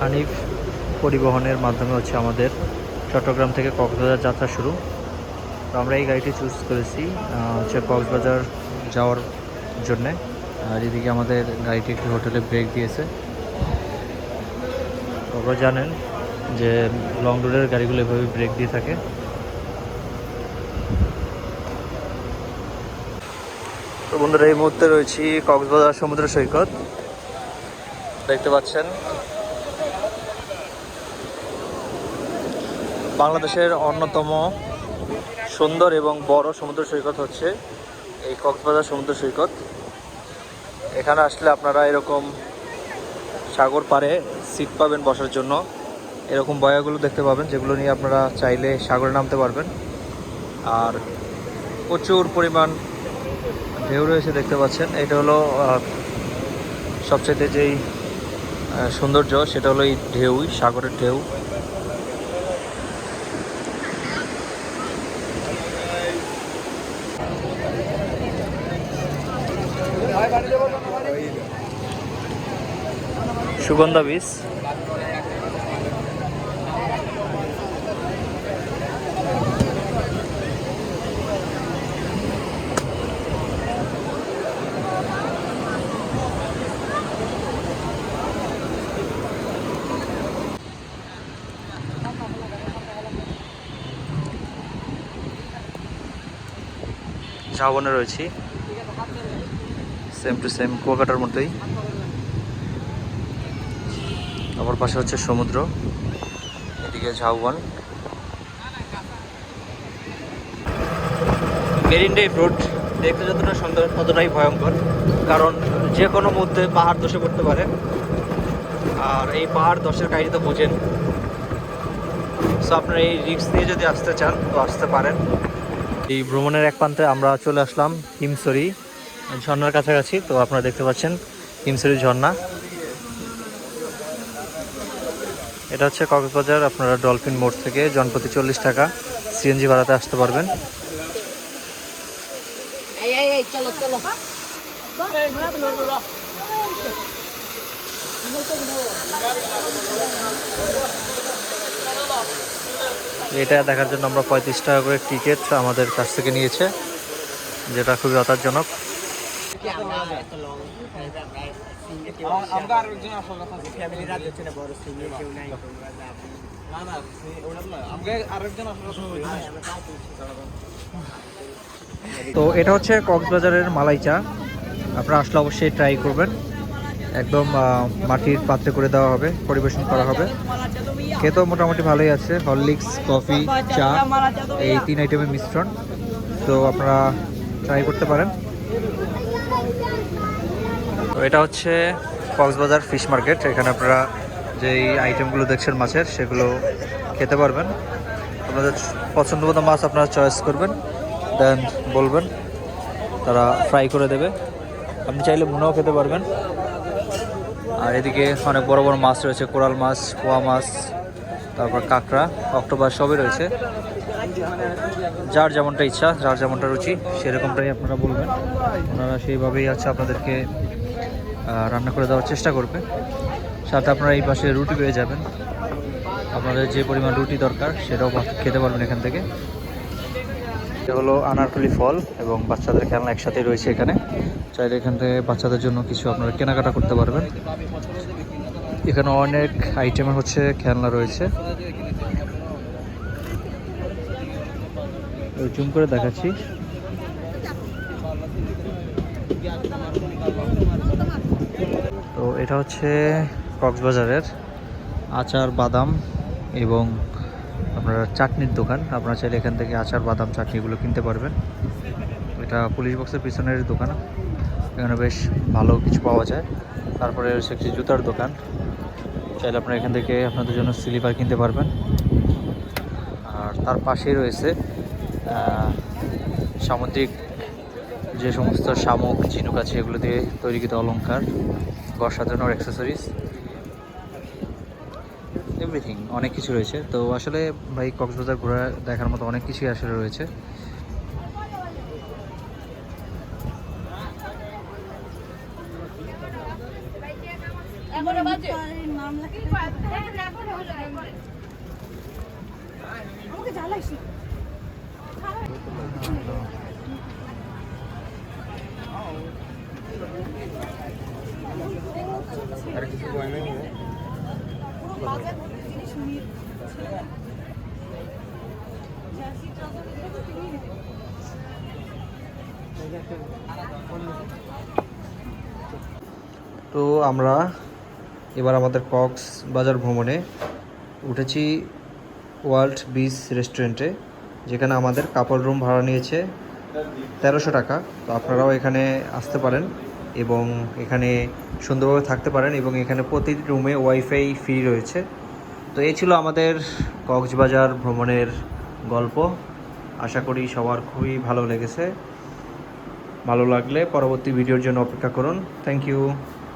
হানিফ পরিবহনের মাধ্যমে হচ্ছে আমাদের চট্টগ্রাম থেকে কক্সবাজার যাত্রা শুরু। তো আমরা এই গাড়িটি চুজ করেছি হচ্ছে কক্সবাজার যাওয়ার জন্যে। আর এদিকে আমাদের গাড়িটি একটি হোটেলে ব্রেক দিয়েছে। আপনারা জানেন যে লং রুটের গাড়িগুলো এভাবে ব্রেক দিয়ে থাকে। তো বন্ধুরা, এই মুহূর্তে রয়েছি কক্সবাজার সমুদ্র সৈকত। দেখতে পাচ্ছেন বাংলাদেশের অন্যতম সুন্দর এবং বড় সমুদ্র সৈকত হচ্ছে এই কক্সবাজার সমুদ্র সৈকত। এখানে আসলে আপনারা এরকম সাগর পাড়ে সিট পাবেন বসার জন্য। এরকম বয়াগুলো দেখতে পাবেন, যেগুলো নিয়ে আপনারা চাইলে সাগরে নামতে পারবেন। আর প্রচুর পরিমাণ ঢেউ রয়েছে দেখতে পাচ্ছেন। এটা হলো সবচেয়ে যেই সৌন্দর্য, সেটা হলো এই ঢেউই, সাগরের ঢেউ। সুগন্ধা বীজ। ঝাবনে রয়েছি। সেম টু সেম কুয়াকাটার মতোই আমার পাশে হচ্ছে সমুদ্র। এদিকে ঝাউবন। মেরিন ড্রাইভ রোড দেখতে যতটা সুন্দর, ততটাই ভয়ঙ্কর। কারণ যে কোনো মুহূর্তে পাহাড় ধসে পড়তে পারে। আর এই পাহাড় ধসের কাহিনী তো বোঝেন। সো আপনারা এই রিক্স নিয়ে যদি আসতে চান, তো আসতে পারেন। এই ভ্রমণের এক প্রান্তে আমরা চলে আসলাম হিমসরি ঝর্ণার কাছাকাছি তো আপনারা দেখতে পাচ্ছেন হিমসরি ঝর্ণা। এটা হচ্ছে কক্সবাজার আপনারা ডলফিন মোড় থেকে জনপ্রতি চল্লিশ টাকা সিএনজি ভাড়াতে আসতে পারবেন। এটা দেখার জন্য আমরা পঁয়ত্রিশ টাকা করে টিকিট আমাদের কাছ থেকে নিয়েছে যেটা খুবই হতাশজনক। তো এটা হচ্ছে কক্সবাজারের মালাই চা। আপনারা আসলে অবশ্যই ট্রাই করবেন। একদম মাটির পাত্রে করে দেওয়া হবে, পরিবেশন করা হবে। খেতেও মোটামুটি ভালোই আছে। হরলিক্স, কফি, চা, এই তিন আইটেমের মিশ্রণ। তো আপনারা ট্রাই করতে পারেন। এটা হচ্ছে কক্সবাজার ফিশ মার্কেট। এখানে আপনারা যেই আইটেমগুলো দেখছেন মাছের, সেগুলো খেতে পারবেন। আপনাদের পছন্দ মতো মাছ আপনারা চয়েস করবেন দেন বলবেন, তারা ফ্রাই করে দেবে। আপনি চাইলে ভুনাও খেতে পারবেন। আর এদিকে অনেক বড় বড় মাছ রয়েছে, কোরাল মাছ, পোয়া মাছ, তারপর কাঁকড়া, অক্টোপাস সবই রয়েছে। যার যেমনটা ইচ্ছা, যার যেমনটা রুচি, সেরকমটাই আপনারা বলবেন। ওনারা সেইভাবেই আছে আপনাদেরকে রান্না করে দেওয়ার চেষ্টা করবে। সাথে আপনারা এই পাশে রুটি পেয়ে যাবেন। আপনাদের যে পরিমাণ রুটি দরকার, সেটাও খেতে পারবেন এখান থেকে। এটা হলো আনারকলি ফল এবং বাচ্চাদের খেলনা একসাথেই রয়েছে এখানে। চাইলে এখান থেকে বাচ্চাদের জন্য কিছু আপনারা কেনাকাটা করতে পারবেন। এখানে অনেক আইটেমের হচ্ছে খেলনা রয়েছে। জুম করে দেখাচ্ছি। তো এটা হচ্ছে কক্সবাজারের আচার বাদাম এবং আপনার চাটনির দোকান। আপনারা চাইলে এখান থেকে আচার, বাদাম চাটনিগুলো কিনতে পারবেন। এটা পুলিশ বক্সের পিছনের দোকান। এখানে বেশ ভালো কিছু পাওয়া যায়। তারপরে রয়েছে একটি জুতার দোকান। চাইলে আপনারা এখান থেকে আপনাদের জন্য স্লিপার কিনতে পারবেন। আর তার পাশেই রয়েছে সামুদ্রিক যে সমস্ত শামুক, ঝিনুক আছে, এগুলো দিয়ে তৈরিকৃত অলঙ্কার ঘর সাজানোর অ্যাক্সেসরিজ এভরিথিং অনেক কিছু রয়েছে। তো আসলে ভাই, কক্সবাজার ঘোরা দেখার মতো অনেক কিছুই আসলে রয়েছে। আমাকে তো আমরা এবার আমাদের কক্স বাজার ভ্রমণে উঠেছি ওয়ার্ল্ড বিচ রেস্টুরেন্টে, যেখানে আমাদের কাপড় রুম ভাড়া নিয়েছে তেরোশো টাকা। তো আপনারাও এখানে আসতে পারেন এবং এখানে সুন্দরভাবে থাকতে পারেন এবং এখানে প্রতি রুমে ওয়াইফাই ফ্রি রয়েছে। তো এই ছিল আমাদের কক্সবাজার ভ্রমণের গল্প। আশা করি সবার খুবই ভালো লেগেছে। ভালো লাগলে পরবর্তী ভিডিওর জন্য অপেক্ষা করুন। Thank you